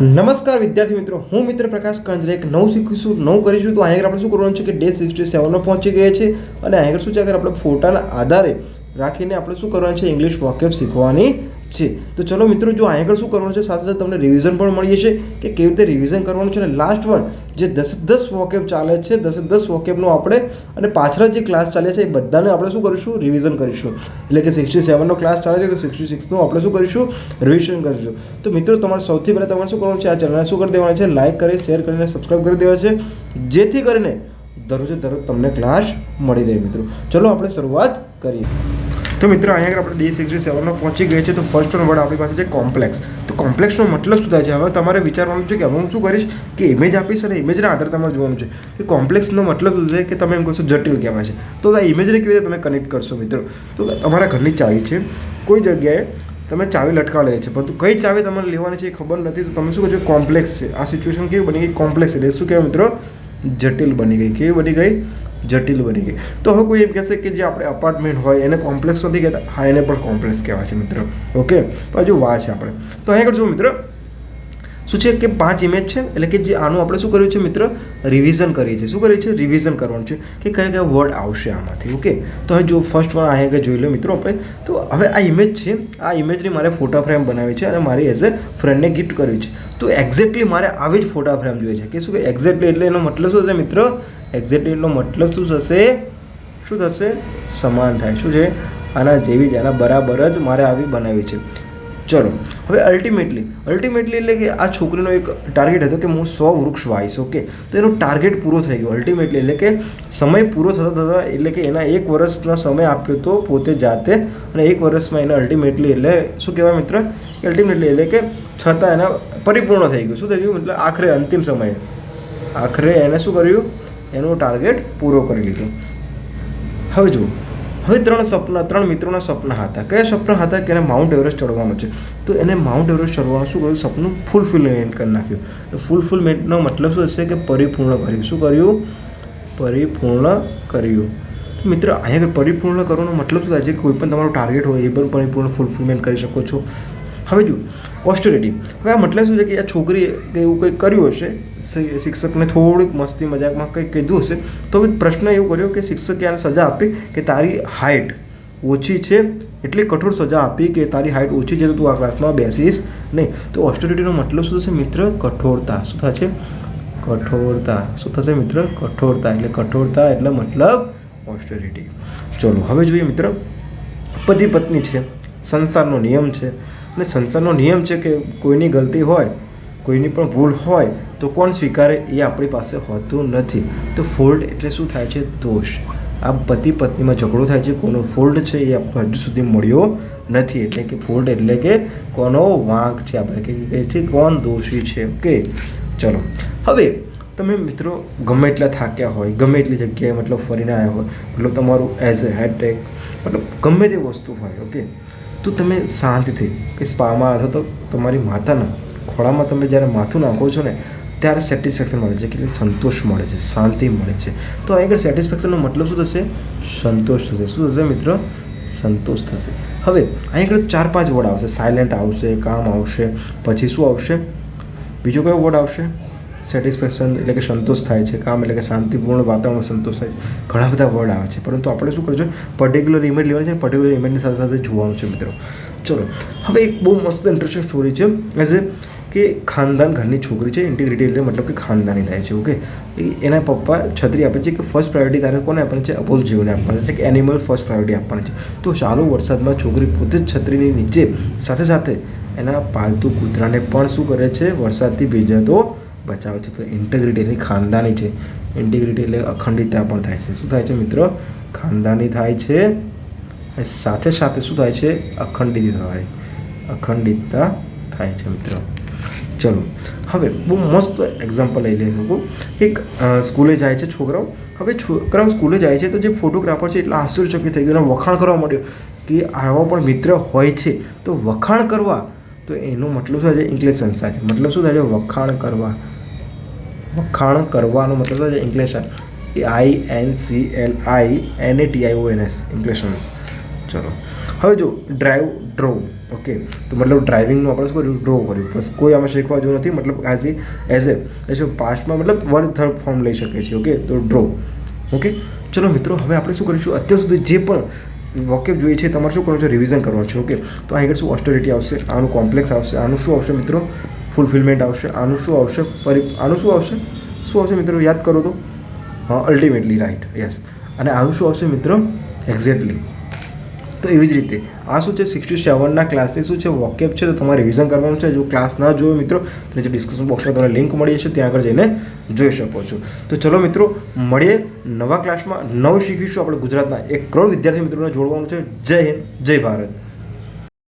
નમસ્કાર વિદ્યાર્થી મિત્રો, હું મિત્ર પ્રકાશ કંજરે એક નવું શીખીશું, નવું કરીશું. તો અહીં આપણે શું કરવાનું છે કે ડે સિક્સટી સેવનમાં પહોંચી ગયા છે અને અહીં શું છે અગર આપણે ફોટાના આધારે રાખીને આપણે શું કરવાનું છે? ઇંગ્લિશ વોકેબ શીખવાની છે. તો ચલો મિત્રો, જો અહીં આગળ શું કરવાનું છે? સાથે સાથે તમને રિવિઝન પણ મળી જશે કે કેવી રીતે રિવિઝન કરવાનું છે? અને લાસ્ટ વન જે દસ દસ વોકેબ ચાલે છે, દસ દસ વોકેબનું આપણે અને પાછળ જે ક્લાસ ચાલે છે, એ બધાને આપણે શું કરીશું? રિવિઝન કરીશું. એટલે કે સિક્સટી સેવનનો ક્લાસ ચાલે છે, તો સિક્સટી સિક્સનું આપણે શું કરીશું? રિવિઝન કરીશું. તો મિત્રો, તમારે સૌથી પહેલાં તમારે શું કરવાનું છે? આ ચેનલને શું કરી દેવાનું છે? લાઇક કરી શેર કરીને સબસ્ક્રાઈબ કરી દેવા છે. જેથી કરીને દરરોજે દરરોજ તમને ક્લાસ મળી રહે મિત્રો. ચલો આપણે શરૂઆત કરીએ. તો મિત્રો, અહીંયા આગળ આપણે ડે સિક્સટી સેવનમાં પહોંચી ગયા છે, તો ફર્સ્ટ વર્ડ આપણી પાસે છે કોમ્પ્લેક્સ તો કોમ્પ્લેક્સનો મતલબ શું થાય છે? હવે તમારે વિચારવાનું છે કે હવે હું શું કરીશ? કે ઇમેજ આપીશ અને ઇમેજના આધારે તમારે જોવાનું છે. કે કોમ્પ્લેક્સનો મતલબ શું છે? કે તમે એમ કહેશો જટિલ કહેવાય છે. તો આ ઇમેજને કેવી રીતે તમે કનેક્ટ કરશો મિત્રો? તો તમારા ઘરની ચાવી છે. કોઈ જગ્યાએ તમે ચાવી લટકાવેલી છે. પરંતુ કઈ ચાવી તમારે લેવાની છે એ ખબર નથી. તો તમે શું કહો કોમ્પ્લેક્સ છે. આ સિચ્યુએશન કેવી બની ગઈ? કોમ્પ્લેક્સ એટલે શું કહેવાય મિત્રો? જટિલ બની ગઈ. કેવી બની ગઈ? જટિલ બની ગઈ. તો હવે કોઈ એમ કહેશે કે જે આપણે અપાર્ટમેન્ટ હોય, એને કોમ્પ્લેક્સ નથી કહેતા. હા, એને પણ કોમ્પ્લેક્સ કહેવાય છે મિત્ર. ઓકે તો હજુ વાર છે આપણે. તો અહીંયા આગળ જો મિત્ર. શું છે કે પાંચ ઇમેજ છે? એટલે કે જે આનું આપણે શું કર્યું છે મિત્ર? રિવિઝન કરીએ છીએ શું કરીએ છીએ રિવિઝન કરવાનું છે કે કયા કયા વર્ડ આવશે આમાંથી. ઓકે તો હવે જો ફર્સ્ટ વન અહીંયા આગળ જોઈ લો મિત્રો આપણે. તો હવે આ ઇમેજ છે. આ ઇમેજની મારે ફોટા ફ્રેમ બનાવી છે અને મારી એઝ એ ફ્રેન્ડને ગિફ્ટ કરવી છે. તો એક્ઝેક્ટલી મારે આવી જ ફોટા ફ્રેમ જોઈએ છે. કે શું કે એક્ઝેક્ટલી એટલે એનો મતલબ શું છે મિત્ર? એક્ઝેક્ટલી એનો મતલબ શું થશે? શું થશે? સમાન થાય. શું છે? આના જેવી જ, આના બરાબર જ મારે આવી બનાવી છે. ચલો, હવે અલ્ટિમેટલી અલ્ટિમેટલી એટલે કે આ છોકરીનો એક ટાર્ગેટ હતો કે હું સો વૃક્ષ વાવીશ ઓકે તો એનો ટાર્ગેટ પૂરો થઈ ગયો. અલ્ટિમેટલી એટલે કે સમય પૂરો થતા થતાં એટલે કે એના એક વર્ષનો સમય આપ્યો તો પોતે જાતે અને એક વર્ષમાં એને અલ્ટિમેટલી એટલે શું કહેવાય મિત્ર? અલ્ટિમેટલી એટલે કે છતાં એના પરિપૂર્ણ થઈ ગયું. શું થઈ ગયું? મતલબ આખરે અંતિમ સમયે. આખરે એને શું કર્યું? એનો ટાર્ગેટ પૂરો કરી લીધો. હવે જુઓ, હવે ત્રણ સપના, ત્રણ મિત્રોના સપના હતા. કયા સપના હતા કે એને માઉન્ટ એવરેસ્ટ ચડવાનું છે? તો એને માઉન્ટ એવરેસ્ટ ચડવાનું શું કર્યું? સપનું ફૂલફિલમેન્ટ કરી નાખ્યું. ફૂલફિલમેન્ટનો મતલબ શું હશે કે પરિપૂર્ણ કર્યું. શું કર્યું? પરિપૂર્ણ કર્યું. મિત્ર, અહીંયા પરિપૂર્ણ કરવાનો મતલબ શું થાય? છે કોઈ પણ તમારો ટાર્ગેટ હોય, એ પણ પરિપૂર્ણ ફૂલફિલમેન્ટ કરી શકો છો. હવે જો ઓસ્ટોરિટી હવે આ મતલબ શું છે કે આ છોકરીએ એવું કંઈક કર્યું હશે શિક્ષકને થોડીક મસ્તી મજાકમાં કંઈક કીધું હશે, તો પ્રશ્ન એવું કર્યો કે શિક્ષકે આને સજા આપી કે તારી હાઇટ ઓછી છે? એટલી કઠોર સજા આપી કે તારી હાઇટ ઓછી છે તો તું આ ક્લાસમાં બેસીશ નહીં. તો ઓસ્ટોરિટીનો મતલબ શું થશે મિત્ર? કઠોરતા. શું થશે? કઠોરતા. શું થશે મિત્ર? કઠોરતા. એટલે કઠોરતા એટલે મતલબ ઓસ્ટોરિટી ચલો, હવે જોઈએ મિત્ર, પતિ પત્ની છે, સંસારનો નિયમ છે અને સંસારનો નિયમ છે કે કોઈની ગલતી હોય, કોઈની પણ ભૂલ હોય, તો કોણ સ્વીકારે એ આપણી પાસે હોતું નથી. તો ફોલ્ટ એટલે શું થાય છે? દોષ. આ પતિ પત્નીમાં ઝઘડો થાય છે, કોનો ફોલ્ટ છે એ આપણે હજુ સુધી મળ્યો નથી. એટલે કે ફોલ્ટ એટલે કે કોનો વાંક છે આપણે કે કહે છે કોણ દોષી છે. ઓકે? ચલો. હવે, તમે મિત્રો ગમે એટલા થાક્યા હોય, ગમે એટલી જગ્યાએ મતલબ ફરીને આવ્યા હોય, મતલબ તમારું એઝ અ હેડટેક મતલબ ગમે તે વસ્તુ હોય, ઓકે? તો તમે શાંતિથી કે સ્પામાં અથવા તો તમારી માતાના ખોળામાં તમે જ્યારે માથું નાખો છો ને, ત્યારે સેટિસ્ફેક્શન મળે છે કે સંતોષ મળે છે, શાંતિ મળે છે. તો આગળ સેટિસ્ફેક્શનનો મતલબ શું થશે? સંતોષ થશે. શું થશે મિત્ર? સંતોષ થશે. હવે અહીં આગળ ચાર પાંચ વર્ડ આવશે. સાયલેન્ટ આવશે કામ આવશે, પછી શું આવશે? બીજો કયો વર્ડ આવશે? સેટિસ્ફેક્શન એટલે કે સંતોષ થાય છે, કામ એટલે કે શાંતિપૂર્ણ વાતાવરણ સંતોષ થાય છે. ઘણા બધા વર્ડ આવે છે. પરંતુ આપણે શું કરવું છે પર્ટિક્યુલર ઇમેજ લેવાની છે પર્ટિક્યુલર ઇમેજની સાથે સાથે જોવાનું છે મિત્રો. ચલો, હવે એક બહુ મસ્ત ઇન્ટરેસ્ટિંગ સ્ટોરી છે. એઝ એ કે ખાનદાન ઘરની છોકરી છે ઇન્ટિગ્રિટી એટલે મતલબ કે ખાનદાની થાય છે ઓકે એના પપ્પા છત્રી આપે છે કે ફર્સ્ટ પ્રાયોરિટી તારે કોને આપવાની છે? અબોલ જીવને આપવાની છે, કે એનિમલ ફર્સ્ટ પ્રાયોરિટી આપવાની છે. તો ચાલુ વરસાદમાં છોકરી પોતે જ છત્રીની નીચે સાથે સાથે એના પાલતુ કૂતરાને પણ શું કરે છે? વરસાદથી ભીજાતો બચાવે છે તો ઇન્ટેગ્રિટી એની ખાનદાની છે. ઇન્ટિગ્રિટી એટલે અખંડિતતા પણ થાય છે. શું થાય છે મિત્રો? ખાનદાની થાય છે સાથે સાથે શું થાય છે? અખંડિત થાય. અખંડિતતા થાય છે મિત્રો. ચલો, હવે બહુ મસ્ત એક્ઝામ્પલ લઈ લઈ શકું એક સ્કૂલે જાય છે છોકરાઓ. હવે છોકરાઓ સ્કૂલે જાય છે તો જે ફોટોગ્રાફર છે એટલા આશ્ચર્યચકિત થઈ ગયો વખાણ કરવા માંડ્યો કે આવા પણ મિત્ર હોય છે. તો વખાણ કરવા, તો એનો મતલબ શું થાય છે? ઇંગ્લિશ સંસ્થા છે. મતલબ શું થાય છે? વખાણ કરવા. વખાણ કરવાનો મતલબ છે inclination A I N C L I N A T I O N S English ચલો. હવે જો ડ્રાઈવ ડ્રો ઓકે તો મતલબ ડ્રાઇવિંગનું આપણે શું કર્યું? ડ્રો કર્યું. બસ, કોઈ આમાં શીખવા જેવું નથી. મતલબ as a as a as પાસ્ટમાં મતલબ વર્ડ થર્ડ ફોર્મ લઈ શકે છે ઓકે તો ડ્રો ઓકે ચલો મિત્રો, હવે આપણે શું કરીશું? અત્યાર સુધી જે પણ વોકેબ જોઈએ છે તમારે શું કરવાનું છે? રિવિઝન કરવાનું છે ઓકે તો અહીં આગળ શું ઓસ્ટોરિટી આવશે? આનું કોમ્પ્લેક્સ આવશે? આનું શું આવશે મિત્રો? ફૂલફિલમેન્ટ આવશે. આનું શું આવશે? પરિ, આનું શું આવશે? શું આવશે મિત્રો? યાદ કરો તો. હા અલ્ટિમેટલી રાઈટ યસ અને આનું શું આવશે મિત્રો? એક્ઝેક્ટલી તો એવી જ રીતે, આ શું છે? સિક્સટી સેવનના ક્લાસની શું છે? વોકેપ છે. તો તમારે રિવિઝન કરવાનું છે. જો ક્લાસ ના જોયો મિત્રો, તો જે ડિસ્કશન બોક્સમાં તમને લિંક મળી હશે ત્યાં આગળ જઈને જોઈ શકો છો. તો ચલો મિત્રો, મળીએ નવા ક્લાસમાં નવું શીખીશું આપણે ગુજરાતના એક કરોડ વિદ્યાર્થી મિત્રોને જોડવાનું છે. જય હિન્દ, જય ભારત.